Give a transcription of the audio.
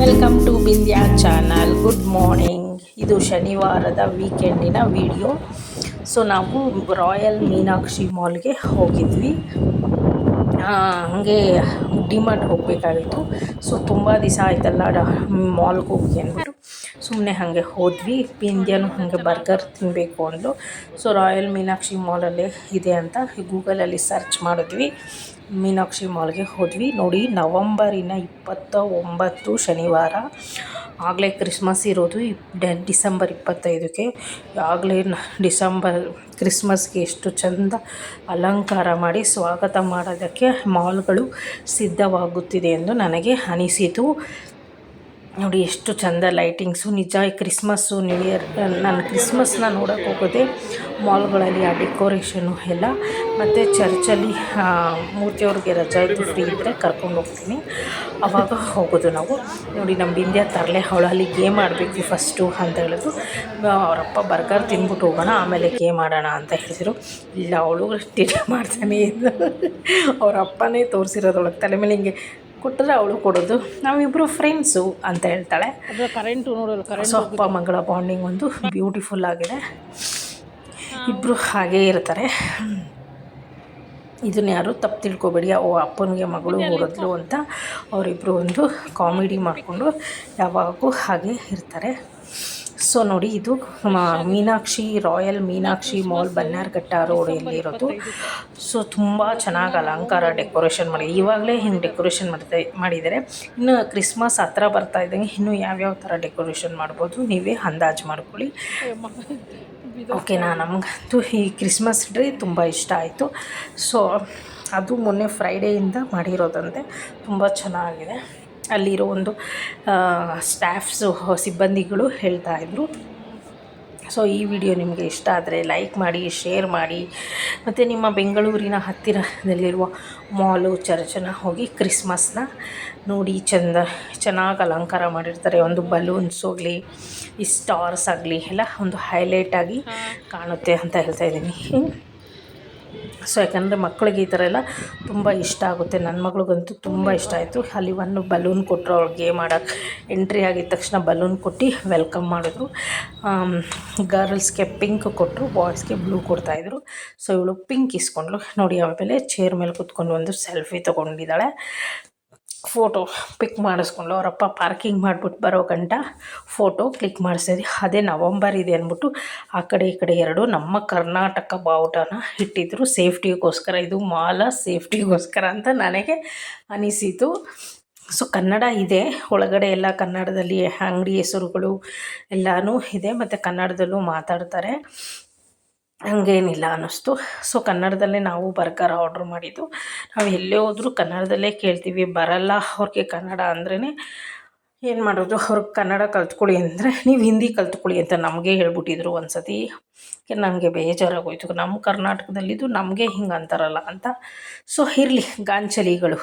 Welcome to Bindya channel good morning ಇದು ಶನಿವಾರದ ವೀಕೆಂಡಿನ ವಿಡಿಯೋ ಸೊ ನಾವು ರಾಯಲ್ ಮೀನಾಕ್ಷಿ ಮಾಲ್ಗೆ ಹೋಗಿದ್ವಿ. ಹಾಗೆ ಡಿಮಾರ್ಟ್ ಹೋಗಬೇಕಾಗಿತ್ತು. ಸೊ ತುಂಬ ದಿವಸ ಆಯ್ತಲ್ಲ ಮಾಲ್ಗೆ ಹೋಗಿ ಅಂದ್ಬಿಟ್ಟು ಸುಮ್ಮನೆ ಹಾಗೆ ಹೋದ್ವಿ. ಇಂಡಿಯಾನು ಹಾಗೆ ಬರ್ಗರ್ ತಿನ್ನಬೇಕು ಅಂದು ಸೊ ರಾಯಲ್ ಮೀನಾಕ್ಷಿ ಮಾಲಲ್ಲೇ ಇದೆ ಅಂತ ಗೂಗಲಲ್ಲಿ ಸರ್ಚ್ ಮಾಡಿದ್ವಿ. ಮೀನಾಕ್ಷಿ ಮಾಲ್ಗೆ ಹೋದ್ವಿ. ನೋಡಿ, ನವಂಬರಿನ ಇಪ್ಪತ್ತ ಒಂಬತ್ತು ಶನಿವಾರ. ಆಗಲೇ ಕ್ರಿಸ್ಮಸ್ ಇರೋದು ಡಿಸೆಂಬರ್ ಇಪ್ಪತ್ತೈದಕ್ಕೆ. ಆಗಲೇ ಡಿಸೆಂಬರ್ ಕ್ರಿಸ್ಮಸ್ಗೆ ಎಷ್ಟು ಚಂದ ಅಲಂಕಾರ ಮಾಡಿ ಸ್ವಾಗತ ಮಾಡೋದಕ್ಕೆ ಮಾಲ್ಗಳು ಸಿದ್ಧವಾಗುತ್ತಿದೆ ಎಂದು ನನಗೆ ಅನಿಸಿತು. ನೋಡಿ ಎಷ್ಟು ಚಂದ ಲೈಟಿಂಗ್ಸು ನಿಜ ಈ ಕ್ರಿಸ್ಮಸ್ಸು ನ್ಯೂ ಇಯರ್ ನಾನು ಕ್ರಿಸ್ಮಸ್ನ ನೋಡೋಕೆ ಹೋಗೋದೆ ಮಾಲ್ಗಳಲ್ಲಿ ಆ ಡೆಕೋರೇಷನು ಎಲ್ಲ. ಮತ್ತು ಚರ್ಚಲ್ಲಿ ಮೂರ್ತಿಯವ್ರಿಗೆ ರಜಾ ಇದ್ದು ಫ್ರೀ ಇದ್ದರೆ ಕರ್ಕೊಂಡು ಹೋಗ್ತೀನಿ. ಅವಾಗ ಹೋಗೋದು ನಾವು. ನೋಡಿ ನಮ್ಮ ಬಿಂದ್ಯಾ ತರಲೆ ಅಲ್ಲಿ ಗೇಮ್ ಆಡಬೇಕು ಫಸ್ಟು ಅಂತ ಹೇಳಿದ್ರು ಅವರಪ್ಪ ಬರ್ಗರ್ ತಿಂದ್ಬಿಟ್ಟು ಹೋಗೋಣ, ಆಮೇಲೆ ಗೇಮ್ ಆಡೋಣ ಅಂತ ಹೇಳಿದರು. ಇಲ್ಲ, ಅವಳು ಟಿಡಿ ಮಾಡ್ತಾನೆ. ಅವರಪ್ಪನೇ ತೋರಿಸಿರೋದೊಳಗೆ ತಲೆ ಮೇಲೆ ಹಿಂಗೆ ಕೊಟ್ಟರೆ ಅವಳು ಕೊಡೋದು. ನಾವಿಬ್ಬರು ಫ್ರೆಂಡ್ಸು ಅಂತ ಹೇಳ್ತಾಳೆ. ಕರೆಂಟು ನೋಡೋದು ಕರೆಂಟ್ ಅಪ್ಪ ಮಗಳ ಬಾಂಡಿಂಗ್ ಒಂದು ಬ್ಯೂಟಿಫುಲ್ ಆಗಿದೆ. ಇಬ್ಬರು ಹಾಗೇ ಇರ್ತಾರೆ. ಇದನ್ನ ಯಾರು ತಪ್ಪು ತಿಳ್ಕೊಬೇಡಿ. ಓ ಅಪ್ಪನಿಗೆ ಮಗಳು ಹೊಡೆದ್ಲು ಅಂತ ಅವರಿಬ್ಬರು ಒಂದು ಕಾಮಿಡಿ ಮಾಡಿಕೊಂಡು ಯಾವಾಗೂ ಹಾಗೆ ಇರ್ತಾರೆ. ಸೊ ನೋಡಿ ಇದು ಮೀನಾಕ್ಷಿ ರಾಯಲ್ ಮೀನಾಕ್ಷಿ ಮಾಲ್ ಬನ್ನಾರ್ಘಟ್ಟ ರೋಡಲ್ಲಿರೋದು ಸೊ ತುಂಬ ಚೆನ್ನಾಗಿ ಅಲಂಕಾರ ಡೆಕೋರೇಷನ್ ಮಾಡಿ, ಇವಾಗಲೇ ಹಿಂಗೆ ಡೆಕೋರೇಷನ್ ಮಾಡ್ತಾ ಮಾಡಿದ್ದಾರೆ ಇನ್ನು ಕ್ರಿಸ್ಮಸ್ ಹತ್ರ ಬರ್ತಾ ಇದ್ದಂಗೆ ಇನ್ನೂ ಯಾವ್ಯಾವ ಥರ ಡೆಕೋರೇಷನ್ ಮಾಡ್ಬೋದು, ನೀವೇ ಅಂದಾಜು ಮಾಡ್ಕೊಳ್ಳಿ. ಓಕೆನಾ ನಮಗಂತೂ ಈ ಕ್ರಿಸ್ಮಸ್ ಟ್ರೀ ತುಂಬ ಇಷ್ಟ ಆಯಿತು. ಸೊ ಅದು ಮೊನ್ನೆ ಫ್ರೈಡೇಯಿಂದ ಮಾಡಿರೋದಂತೆ. ತುಂಬ ಚೆನ್ನಾಗಿದೆ. ಅಲ್ಲಿರೋ ಒಂದು ಸ್ಟಾಫ್ಸು ಸಿಬ್ಬಂದಿಗಳು ಹೇಳ್ತಾ ಇದ್ರು. ಸೊ ಈ ವಿಡಿಯೋ ನಿಮಗೆ ಇಷ್ಟ ಆದರೆ ಲೈಕ್ ಮಾಡಿ ಶೇರ್ ಮಾಡಿ ಮತ್ತು ನಿಮ್ಮ ಬೆಂಗಳೂರಿನ ಹತ್ತಿರದಲ್ಲಿರುವ ಮಾಲು ಚರ್ಚನ ಹೋಗಿ ಕ್ರಿಸ್ಮಸ್ನ ನೋಡಿ ಚಂದ ಚೆನ್ನಾಗಿ ಅಲಂಕಾರ ಮಾಡಿರ್ತಾರೆ. ಒಂದು ಬಲೂನ್ಸ್ ಹೋಗಲಿ ಈ ಸ್ಟಾರ್ಸ್ ಆಗಲಿ ಎಲ್ಲ ಒಂದು ಹೈಲೈಟಾಗಿ ಕಾಣುತ್ತೆ ಅಂತ ಹೇಳ್ತಾ ಇದ್ದೀನಿ. ಸೊ ಯಾಕಂದರೆ ಮಕ್ಕಳಿಗೆ ಈ ಥರ ಎಲ್ಲ ತುಂಬ ಇಷ್ಟ ಆಗುತ್ತೆ. ನನ್ನ ಮಗಳಿಗಂತೂ ತುಂಬ ಇಷ್ಟ ಆಯಿತು. ಅಲ್ಲಿ ಒಂದು ಬಲೂನ್ ಕೊಟ್ಟರು ಅವ್ರು ಗೇಮ್ ಆಡೋಕ್ಕೆ ಎಂಟ್ರಿ ಆಗಿದ ತಕ್ಷಣ ಬಲೂನ್ ಕೊಟ್ಟು ವೆಲ್ಕಮ್ ಮಾಡಿದ್ರು. ಗರ್ಲ್ಸ್ಗೆ ಪಿಂಕ್ ಕೊಟ್ಟರು ಬಾಯ್ಸ್ಗೆ ಬ್ಲೂ ಕೊಡ್ತಾಯಿದ್ರು ಸೊ ಇವಳು ಪಿಂಕ್ ಇಸ್ಕೊಂಡ್ಳು. ನೋಡಿ ಆಮೇಲೆ ಚೇರ್ ಮೇಲೆ ಕೂತ್ಕೊಂಡು ಒಂದು ಸೆಲ್ಫಿ ತೊಗೊಂಡಿದ್ದಾಳೆ. ಫೋಟೋ ಪಿಕ್ ಮಾಡಿಸ್ಕೊಂಡು ಅವರಪ್ಪ ಪಾರ್ಕಿಂಗ್ ಮಾಡಿಬಿಟ್ಟು ಬರೋ ಗಂಟ ಫೋಟೋ ಕ್ಲಿಕ್ ಮಾಡಿಸಿದ್ವಿ. ಅದೇ ನವಂಬರ್ ಇದೆ ಅಂದ್ಬಿಟ್ಟು ಆ ಕಡೆ ಈ ಕಡೆ ಎರಡು ನಮ್ಮ ಕರ್ನಾಟಕ ಬಾವುಟನ ಇಟ್ಟಿದ್ರು. ಸೇಫ್ಟಿಗೋಸ್ಕರ, ಇದು ಮಾಲ ಸೇಫ್ಟಿಗೋಸ್ಕರ ಅಂತ ನನಗೆ ಅನಿಸಿತು. ಸೊ ಕನ್ನಡ ಇದೆ. ಒಳಗಡೆ ಎಲ್ಲ ಕನ್ನಡದಲ್ಲಿ ಅಂಗಡಿ ಹೆಸರುಗಳು ಎಲ್ಲನೂ ಇದೆ. ಮತ್ತು ಕನ್ನಡದಲ್ಲೂ ಮಾತಾಡ್ತಾರೆ. ಹಂಗೇನಿಲ್ಲ ಅನ್ನಿಸ್ತು. ಸೊ ಕನ್ನಡದಲ್ಲೇ ನಾವು ಬರ್ಗರ್ ಆರ್ಡ್ರ್ ಮಾಡಿದ್ದು. ನಾವು ಎಲ್ಲೇ ಹೋದರೂ ಕನ್ನಡದಲ್ಲೇ ಕೇಳ್ತೀವಿ. ಬರಲ್ಲ ಅವ್ರಿಗೆ ಕನ್ನಡ ಅಂದ್ರೇ ಏನು ಮಾಡೋದು? ಅವ್ರಿಗೆ ಕನ್ನಡ ಕಲ್ತ್ಕೊಳ್ಳಿ ಅಂದರೆ ನೀವು ಹಿಂದಿ ಕಲ್ತ್ಕೊಳ್ಳಿ ಅಂತ ನಮಗೆ ಹೇಳ್ಬಿಟ್ಟಿದ್ರು ಒಂದು ಸತಿ ನನಗೆ ಬೇಜಾರಾಗೋಯ್ತು. ನಮ್ಮ ಕರ್ನಾಟಕದಲ್ಲಿದ್ದು ನಮಗೆ ಹಿಂಗೆ ಅಂತಾರಲ್ಲ ಅಂತ. ಸೊ ಇರಲಿ ಗಾಂಚಲಿಗಳು.